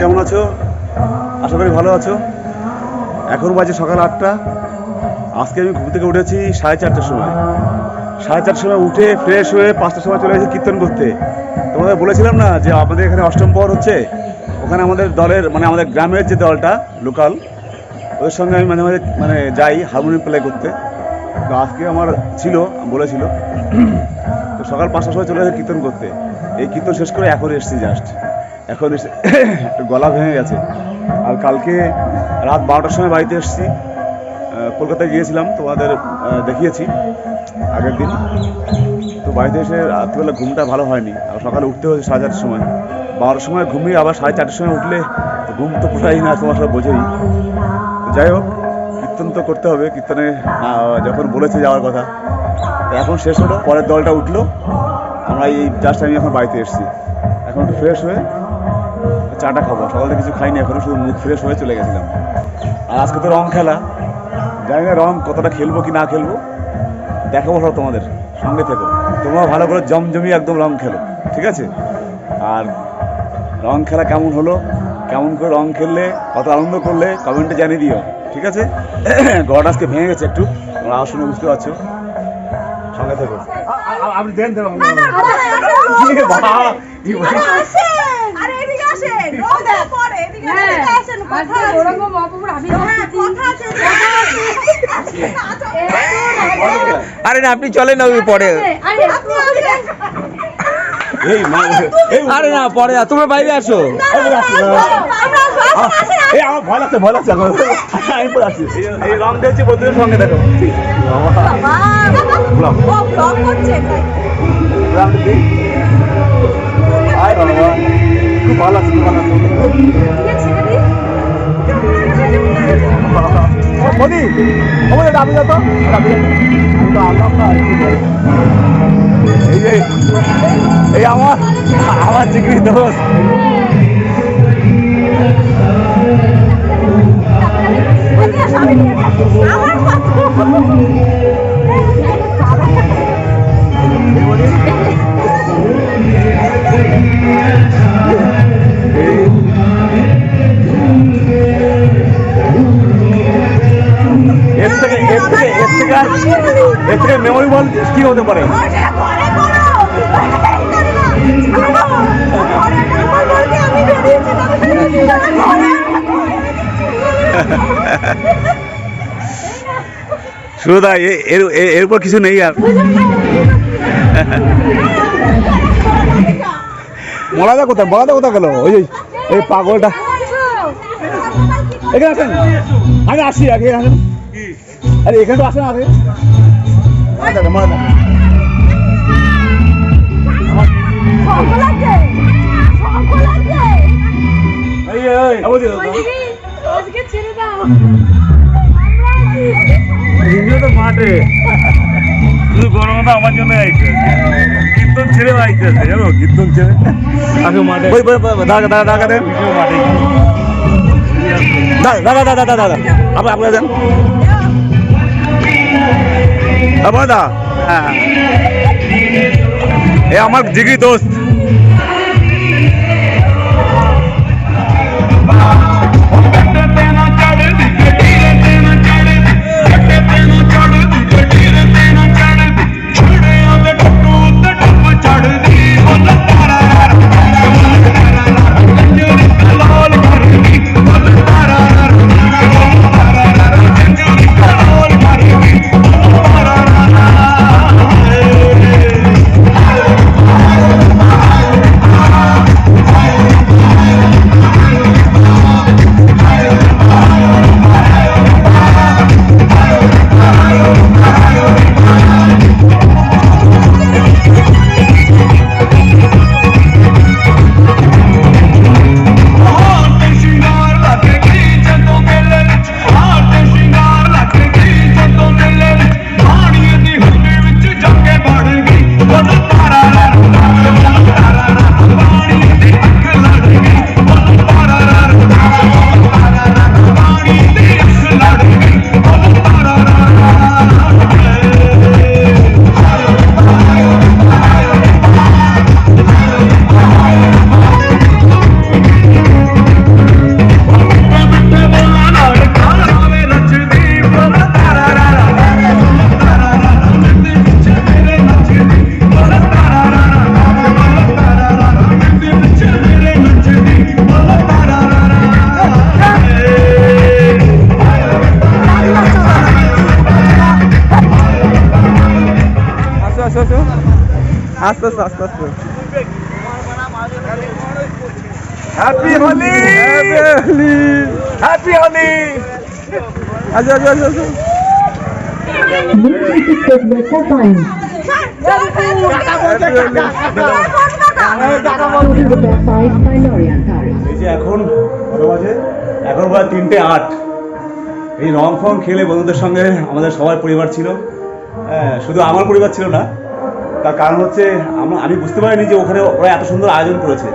কেমন আছো? আশা করি ভালো আছো। এখন বাজে সকাল আটটা। আজকে আমি ঘুম থেকে উঠেছি সাড়ে চারটার সময়। সাড়ে চারটার সময় উঠে ফ্রেশ হয়ে পাঁচটার সময় চলে গেছি কীর্তন করতে। তোমাদের বলেছিলাম না যে আমাদের এখানে অষ্টম পর হচ্ছে? ওখানে আমাদের দলের মানে আমাদের গ্রামের যে দলটা লোকাল ওদের সঙ্গে আমি মাঝে মাঝে মানে যাই হারমোনিয়াম প্লে করতে। তো আজকে আমার ছিল, বলেছিল। তো সকাল পাঁচটার সময় চলে গেছে কীর্তন করতে। এই কীর্তন শেষ করে এখন এসেছি জাস্ট এখন এসে গলা ভেঙে গেছে। আর কালকে রাত বারোটার সময় বাড়িতে এসেছি কলকাতায় গিয়েছিলাম, তোমাদের দেখিয়েছি আগের দিন। তো বাড়িতে এসে রাত্রিবেলা ঘুমটা ভালো হয়নি। আর সকালে উঠতে হয়েছে সাড়ে চারটার সময়। বারোটার সময় ঘুমিয়ে আবার সাড়ে চারটার সময় উঠলে তো ঘুম তো পুরাই না, তোমার সব বোঝেই। যাই হোক, কীর্তন তো করতে হবে, কীর্তনে যখন বলেছে যাওয়ার কথা। এখন শেষ হলো, পরের দলটা উঠল। আমরা এই জাস্ট আমি এখন বাড়িতে এসেছি। এখন একটু ফ্রেশ হয়ে চাটা খাব সকালে কিছু খাইনি এখনও শুধু মুখ ফ্রেশ হয়ে চলে গেছিলাম আর আজকে তো রং খেলা জানি না রং কতটা খেলব কি না খেলব দেখাবো সব তোমাদের সঙ্গে থেকো তোমরা ভালো করে জমজমি একদম রং খেলো ঠিক আছে আর রং খেলা কেমন হলো কেমন করে রং খেললে কত আনন্দ করলে কমেন্টে জানিয়ে দিও ঠিক আছে গড আজকে ভেঙে গেছে একটু তোমরা আওয়াজ শুনে বুঝতে পারছ সঙ্গে থেকো আপনি দেন দেন আরে এদিকে আসেন রোদে পড়ে এদিকে এদিকে আসেন কথা আছে ওরকম অপপুর আমি হ্যাঁ কথা আছে আরে না আপনি চলেন না ওই পরে। আরে আপনি আরে না পরে না, তোমরা বাইরে আসো। আমরা এই আমার ভয় লাগছে ভয় লাগছে এখন। আমি পরে আসছি। এই- এই রং দিয়েছি বন্ধুদের সঙ্গে দেখো। খুব ভালো লাগছে খুব ভালো লাগছে। মোদি ওমনে ডাবি যা তো ডাবি এই যে এই আমার আমার চিকরি দোস্ত। আমার এর থেকে মেমোরি বল কি হতে পারে? আমি এ- এর এরপর কিছু নেই আর। মলাদা কোথায়? মলাদা কোথায় গেল? ওই এই পাগলটা। এখানে আসেন। আগে আসি আগে আসেন। আরে এখানে তো আসেন আগে তো মাঠে শুধু গরমটা আমার জন্য আইছে। কীর্তন ছেড়ে আইতেছে জানো? কীর্তন ছেড়ে। আগে মাঠে? ওই দাদা দাদা দাদা দেন। মাঠে? দাদা দাদা দাদা দাদা আপনি আপনি দেন দা হ্যাঁ। এ আমার জিগি দোস্ত। আস্তে আস্তে হ্যাপি হোলি হ্যাপি হোলি আচ্ছা আচ্ছা আচ্ছা আচ্ছা। এই এখন এখন বাজে তিনটে আট। এই রং ফং খেলে বন্ধুদের সঙ্গে আমাদের সবার পরিবার ছিল। হ্যাঁ, শুধু আমার পরিবার ছিল না তার কারণ হচ্ছে আমা- বুঝতে পারিনি যে ওখানে ওরা এত সুন্দর আয়োজন করেছে।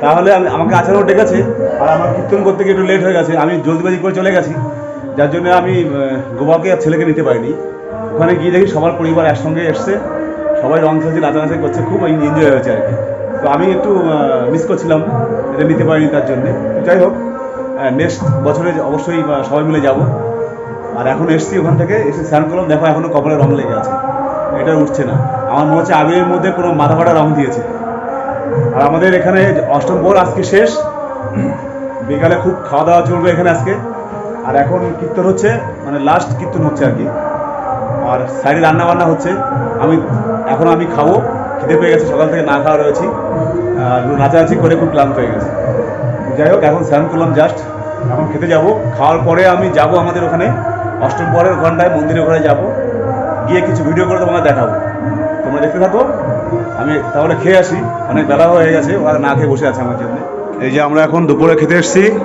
তাহলে আমি আমাকে আচারও ডেকেছে, আর আমার কীর্তন করতে গিয়ে একটু লেট হয়ে গেছে। আমি জলদিবাজি করে চলে গেছি। যার জন্য আমি গোবাকে আর ছেলেকে নিতে পারিনি। ওখানে গিয়ে দেখি সবার পরিবার একসঙ্গে এসছে। সবাই রং খেলছে, নাচানাচি করছে, খুব এনজয় হয়েছে আর কি। তো আমি একটু মিস করছিলাম। এটা নিতে পারিনি তার জন্যে। যাই হোক নেক্সট বছরে অবশ্যই সবাই মিলে যাব। আর এখন এসছি ওখান থেকে, এসে স্নান করলাম। দেখো এখনও কপালে রং লেগে আছে। এটা উঠছে না। আমার মনে হচ্ছে আবিরের মধ্যে কোনো মাথা ফাটা রং দিয়েছে। আর আমাদের এখানে অষ্টম ভোর আজকে শেষ। বিকালে খুব খাওয়া দাওয়া চলবে এখানে আজকে। আর এখন কীর্তন হচ্ছে মানে লাস্ট কীর্তন হচ্ছে আর কি। আর সাইডে রান্না বান্না হচ্ছে। আমি, এখন আমি খাব। খিদে পেয়ে গেছে, সকাল থেকে না খাওয়া রয়েছি। নাচানাচি করে খুব ক্লান্ত হয়ে গেছে। যাই হোক, এখন স্নান করলাম জাস্ট এখন খেতে যাব। খাওয়ার পরে আমি যাব আমাদের ওখানে। অষ্টম পরের ঘন্টায় মন্দিরের ওখানে যাব। গিয়ে কিছু ভিডিও করে তোমাকে দেখাবো। দেখতে থাকো। আমি তাহলে খেয়ে আসি। অনেক বেলা হয়ে গেছে, ওরা না খেয়ে বসে আছে আমার জন্য। এই যে আমরা এখন দুপুরে খেতে এসেছি।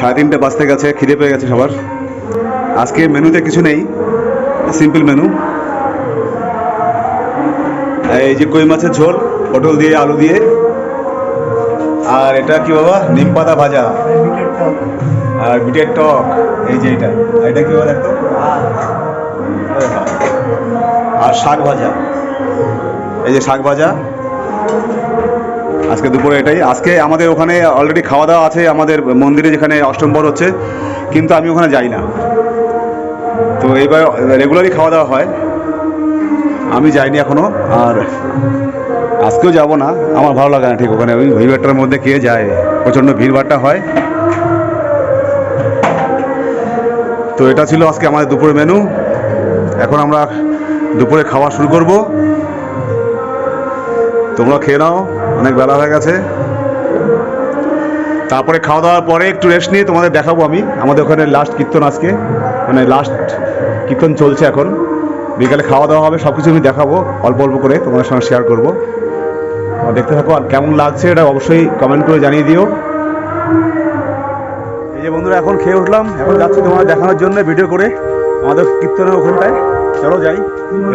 সাড়ে তিনটে বাজতে গেছে, খিদে পেয়ে গেছে সবার। আজকে মেনুতে কিছু নেই, সিম্পল মেনু। এই যে কই মাছের ঝোল, পটল দিয়ে, আলু দিয়ে। আর এটা কি বাবা? নিম পাতা ভাজা। আর বিটের টক। এই যে এটা। এটা কি ওরে বাবা। আর শাক ভাজা। এই যে শাক ভাজা। আজকে দুপুরে এটাই। আজকে আমাদের ওখানে অলরেডি খাওয়া দাওয়া আছে, আমাদের মন্দিরে যেখানে অষ্টমবর হচ্ছে, কিন্তু আমি ওখানে যাই না। তো এইবার রেগুলারই খাওয়া দাওয়া হয়। আমি যাইনি এখনও, আর আজকেও যাব না। আমার ভালো লাগে না ঠিক ওখানে। ওই ভিড়ভাট্টার মধ্যে কে যায়? প্রচণ্ড ভিড়ভাট্টা হয়। তো এটা ছিল আজকে আমাদের দুপুরের মেনু এখন আমরা দুপুরে খাওয়া শুরু করব। তোমরা খেয়ে নাও, অনেক বেলা হয়ে গেছে। তারপরে খাওয়া দাওয়ার পরে একটু রেস্ট নিয়ে তোমাদের দেখাবো আমি, আমাদের ওখানে লাস্ট কীর্তন আজকে। মানে লাস্ট কীর্তন চলছে এখন। বিকালে খাওয়া দাওয়া হবে সব কিছু আমি দেখাবো, অল্প অল্প করে তোমাদের সঙ্গে শেয়ার করব। দেখতে থাকো আর কেমন লাগছে এটা অবশ্যই কমেন্ট করে জানিয়ে দিও। এই যে বন্ধুরা, এখন খেয়ে উঠলাম, এখন যাচ্ছি তোমাদের দেখানোর জন্য ভিডিও করে, আমাদের কীর্তনের ওখানটায়। চলো যাই।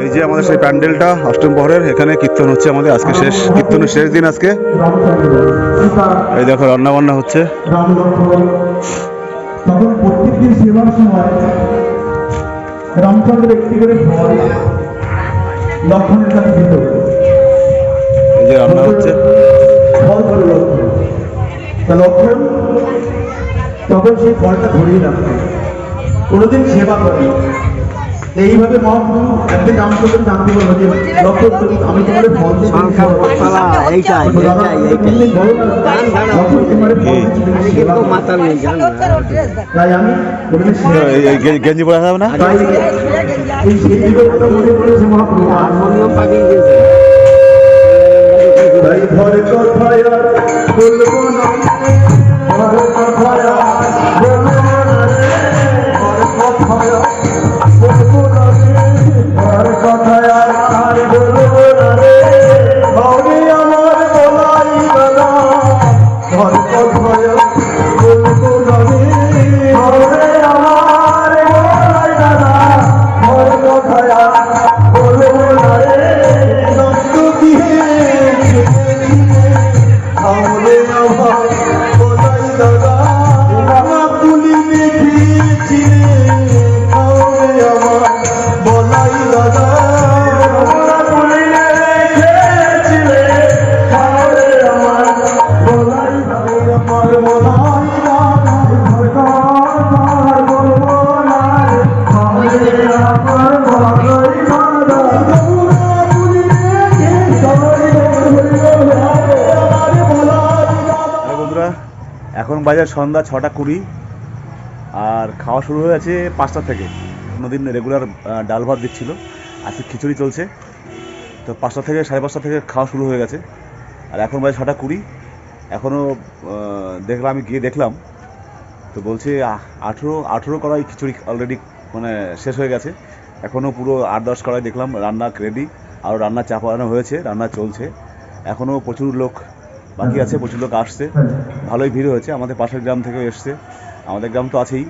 এই যে আমাদের সেই প্যান্ডেলটা অষ্টম প্রহরের এখানে কীর্তন হচ্ছে আমাদের আজকে শেষ। কীর্তনের শেষ দিন আজকে। এই দেখো রান্না বান্না হচ্ছে এই যে রান্না হচ্ছে। লক্ষণ। তখন সেই ফলটা ধরিয়ে রাখতো কোনোদিন সেবা করে এইভাবে মহাপ্রভু একদিন রামচন্দ্র জানতে পারল যে আমি তোমার ফল তাই আমি গেঞ্জি পরে যাবে না? তাই। এই স্মৃতিগুলো কথা মনে পড়েছে মহাপ্রভু হারমোনিয়াম পাঠিয়ে দিয়েছে তাই ঘর কথায় আর বলব না। ঘর কথায় আর বলব বাজার সন্ধ্যা ছটা কুড়ি আর খাওয়া শুরু হয়ে গেছে পাঁচটা থেকে। নদীন রেগুলার ডাল ভাত দিচ্ছিল। আজকে খিচুড়ি চলছে। তো পাঁচটা থেকে, সাড়ে পাঁচটা থেকে খাওয়া শুরু হয়ে গেছে। আর এখন বাজে ছটা কুড়ি। এখনও দেখলাম, আমি গিয়ে দেখলাম। তো বলছে আঠেরো আঠেরো কড়াই খিচুড়ি অলরেডি মানে শেষ হয়ে গেছে। এখনও পুরো আট, দশ কড়াই দেখলাম। রান্না রেডি আর রান্না চাপানো হয়েছে, রান্না চলছে। এখনও প্রচুর লোক বাকি আছে, প্রচুর লোক আসছে। ভালোই ভিড় হয়েছে, আমাদের পাশের গ্রাম থেকেও এসছে। আমাদের গ্রাম তো আছেই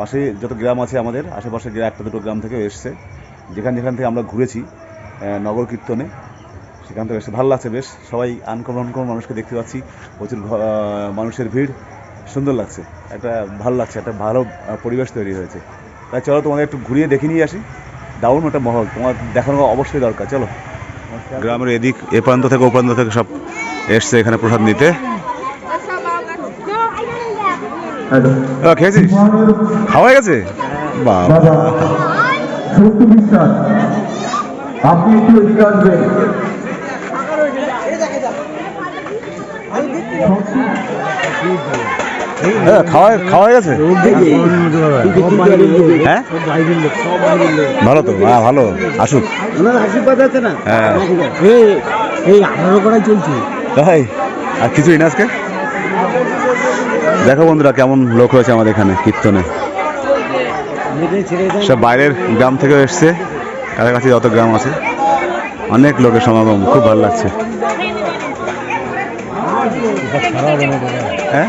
পাশে যত গ্রাম আছে আমাদের আশেপাশে গ্রাম একটা দুটো গ্রাম থেকেও এসছে। যেখান যেখান থেকে আমরা ঘুরেছি নগর কীর্তনে, সেখান থেকে এসে ভালো লাগছে বেশ, সবাই আনকমন আনকমন মানুষকে দেখতে পাচ্ছি, প্রচুর মানুষের ভিড়, সুন্দর লাগছে। একটা ভালো লাগছে, একটা ভালো পরিবেশ তৈরি হয়েছে। তাই চলো তোমাদের একটু ঘুরিয়ে দেখে নিয়ে আসি। দারুণ একটা মহল, তোমার দেখানো অবশ্যই দরকার, চলো। গ্রামের এদিক, এ প্রান্ত থেকে ও প্রান্ত থেকে সব এসছে এখানে প্রসাদ নিতে। খেয়েছিস? খাওয়া গেছে? বাবা। সত্যি বিশ্বাস আপনি একটু এদিকে আসবেন। হ্যাঁ খাওয়া খাওয়া গেছে? হ্যাঁ? ভালো তো হ্যাঁ ভালো। আসুক। আশীর্বাদ আছে না? হ্যাঁ। এই এই আঠারো করাই চলছে। তাই আর কিছুই না আজকে? দেখো বন্ধুরা কেমন লোক হয়েছে আমাদের এখানে, কীর্তনে। সব বাইরের গ্রাম থেকেও এসছে, কাছাকাছি যত গ্রাম আছে। অনেক লোকের সমাগম, খুব ভালো লাগছে। হ্যাঁ?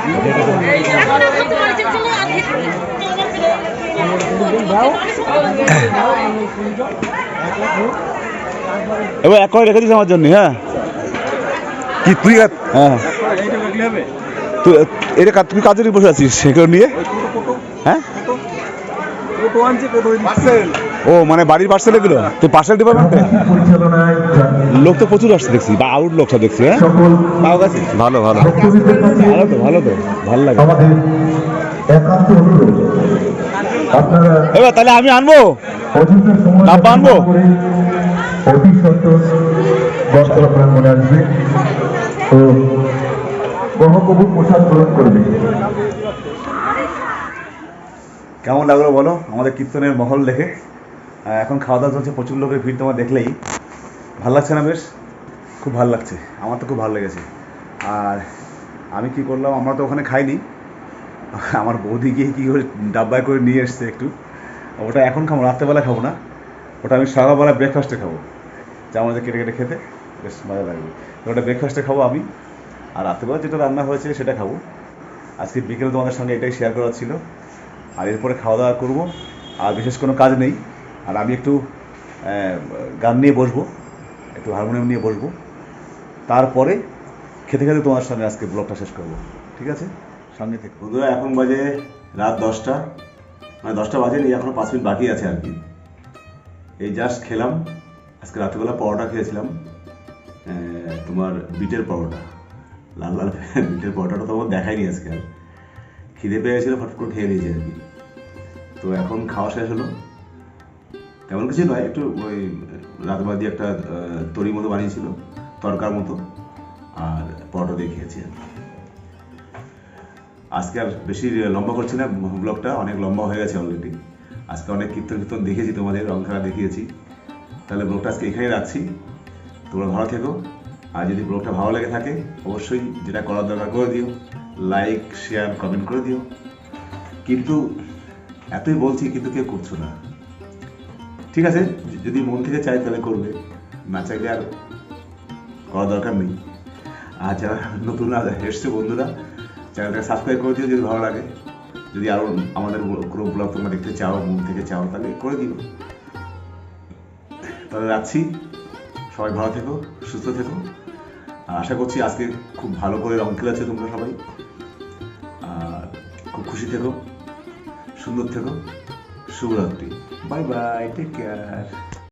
এবার এক রেখে দিস আমার জন্য হ্যাঁ? কি তুই হ্যাঁ। তুই এটা তুই কাজেরই বসে আছিস সেগুলো নিয়ে? হ্যাঁ? ও মানে বাড়ির পার্সেল এগুলো? তুই পার্সেল ডিপার্টমেন্টে লোক তো প্রচুর আসছে দেখছি বা আউট লোক দেখছি হ্যাঁ? ভালো ভালো। ভালো তো ভালো তো ভালো লাগে। এবার তাহলে আমি আনব? ডাব্বা আনব? অতি সত্তর বস্ত্র প্রাঙ্গণে আসবে। প্রসাদ গ্রহণ করবে। কেমন লাগল বলো? আমাদের কীর্তনের মহল দেখে। এখন খাওয়া দাওয়া চলছে, প্রচুর লোকের ভিড় তোমার দেখলেই। ভালো লাগছে না বেশ? খুব ভালো লাগছে। আমার তো খুব ভালো লেগেছে। আর আমি কি করলাম, আমরা তো ওখানে খাইনি। আমার বৌদি গিয়ে কী করে ডাব্বায় করে নিয়ে এসছে একটু। ওটা এখন খাব রাত্রেবেলা খাব না। ওটা আমি সকালবেলা ব্রেকফাস্টে খাব। যা আমাদের কেটে কেটে খেতে। বেশ মজা লাগবে তো ওটা ব্রেকফাস্টে খাব আমি, আর রাত্রেবেলা যেটা রান্না হয়েছে সেটা খাব। আজকে বিকেলে তোমাদের সঙ্গে এটাই শেয়ার করার ছিল। আর এরপরে খাওয়া দাওয়া করব, আর বিশেষ কোনো কাজ নেই। আর আমি একটু গান নিয়ে বসবো, একটু হারমোনিয়াম নিয়ে বসবো। তারপরে খেতে খেতে তোমার সঙ্গে আজকে ব্লগটা শেষ করব। ঠিক আছে? সঙ্গে থেকে। বন্ধুরা, এখন বাজে রাত দশটা। মানে দশটা বাজে এই এখনও পাঁচ মিনিট বাকি আছে আর কি। এই জাস্ট খেলাম। আজকে রাত্রিবেলা পরোটা খেয়েছিলাম। তোমার বিটের পরোটা। লাল লাল বিটের পরোটাটা তোমার দেখাইনি আজকে আর। খিদে পেয়ে গেছিল ফট করে খেয়ে নিয়েছি আর কি। তো এখন খাওয়া শেষ হলো। তেমন কিছু নয়, একটু ওই রাতবাদি একটা তরি মতো বানিয়েছিল, তরকার মতো, আর পরোটা দিয়ে খেয়েছি আর। আজকে আর বেশি লম্বা করছি না, ব্লগটা অনেক লম্বা হয়ে গেছে অলরেডি আজকে অনেক কীর্তন কীর্তন দেখেছি তোমাদের, রং খেলা দেখিয়েছি। তাহলে ব্লগটা আজকে এখানেই রাখছি। তোমরা ভালো থেকো। আর যদি ব্লগটা ভালো লেগে থাকে, অবশ্যই যেটা করার দরকার করে দিও। লাইক শেয়ার কমেন্ট করে দিও। কিন্তু এতই বলছি, কিন্তু কেউ করছ না। ঠিক আছে? যদি মন থেকে চাই তাহলে করবে। না চাইলে আর করার দরকার নেই। আর যারা নতুন এসছে বন্ধুরা, চ্যানেলটাকে সাবস্ক্রাইব করে দিও যদি ভালো লাগে। যদি আরও আমাদের কোনো ব্লগ তোমরা দেখতে চাও, মন থেকে চাও, তাহলে করে দিও। তাহলে রাখছি। সবাই ভালো থেকো, সুস্থ থেকো। আশা করছি আজকে খুব ভালো করে রং খেলেছে তোমরা সবাই। আর খুব খুশি থেকো, সুন্দর থেকো। শুভরাত্রি। Bye bye take care